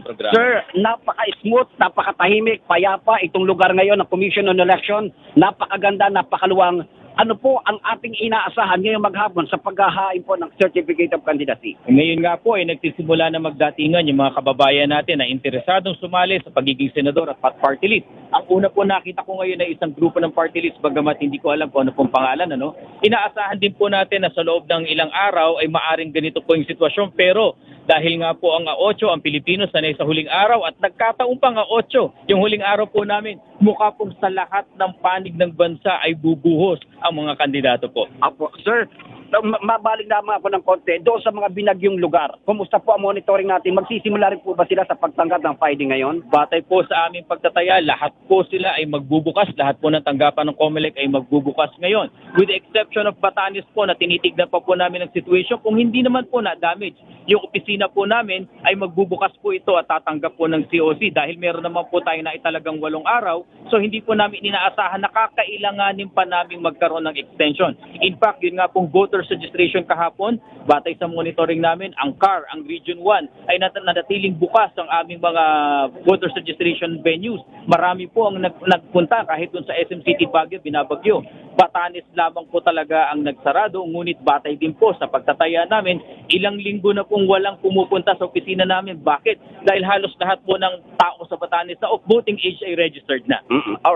programa. Sir, napaka-smooth, napakatahimik, payapa itong lugar ngayon ng Commission on Election. Napakaganda, napakaluwang. Ano po ang ating inaasahan ngayong maghapon sa paghahain po ng Certificate of Candidacy? Ngayon nga po ay nagsisimula na magdatingan yung mga kababayan natin na interesadong sumali sa pagiging senador at party list. Ang una po nakita ko ngayon ay isang grupo ng party list bagamat hindi ko alam kung ano pong pangalan. Ano? Inaasahan din po natin na sa loob ng ilang araw ay maaring ganito po yung sitwasyon pero dahil nga po ang 8 ang Pilipino sanay sa huling araw at nagkataon pa nga 8 yung huling araw po namin mukha pong sa lahat ng panig ng bansa ay bubuhos ang mga kandidato po. Apo, sir, mabalik lamang ako ng konti doon sa mga binagyong lugar. Kumusta po ang monitoring natin? Magsisimula rin po ba sila sa pagtanggap ng FIDE ngayon? Batay po sa aming pagtataya, lahat po sila ay magbubukas, lahat po ng tanggapan ng COMELEC ay magbubukas ngayon. With the exception of Batanes po na tinitignan pa po namin ang situation, kung hindi naman po na-damage, yung opisina po namin ay magbubukas po ito at tatanggap po ng COC dahil meron naman po tayo na italagang walong araw, so hindi po namin inaasahan na kakailanganin pa namin magkaroon ng extension. In fact, yun nga pong voters registration kahapon, batay sa monitoring namin, ang CAR, ang Region 1, ay nat- nanatiling bukas ang aming mga voters registration venues. Marami po ang nag- nagpunta kahit dun sa SM City Baguio, binabagyo. Batanes lamang po talaga ang nagsarado, ngunit batay din po sa pagtataya namin, ilang linggo na pong walang pumupunta sa opisina namin. Bakit? Dahil halos lahat po ng tao sa Batanes na of voting age ay registered na.